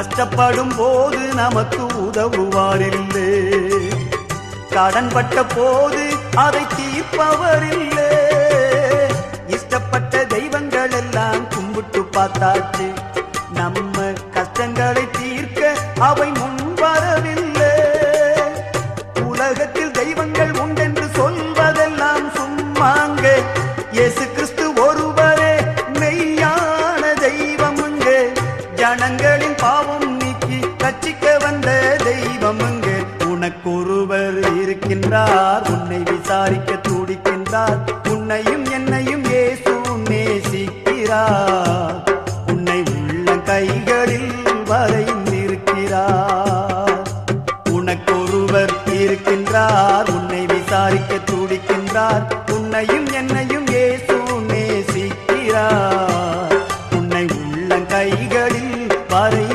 கஷ்டப்படும் போது நமக்கு உதவுவாரில்லை. கடன் பட்ட போது அதை தீர்ப்பவரில்லை. இஷ்டப்பட்ட தெய்வங்கள் எல்லாம் கும்பிட்டு பார்த்தாச்சு. நம்ம கஷ்டங்களை தீர்க்க அவை முன் வரவில்லை உலகத்தில் தெய்வங்கள் உண்டென்று சொல்வதெல்லாம் சும்மாங்க. இயேசுக்கு ஜனங்களின் பாவம் நீக்கி ரட்சிக்க வந்த தெய்வம் அங்கு. உனக்கொருவர் இருக்கின்றார் உன்னை விசாரிக்க துடிக்கின்றார். உன்னையும் என்னையும் ஏசு நேசிக்கிறார். உன்னை உள்ள கைகளில் வரைந்திருக்கிறார் உனக்கொருவர் இருக்கின்றார் உன்னை விசாரிக்க துடிக்கின்றார். உன்னையும் என்னையும் ஏசு கைகளில் வரை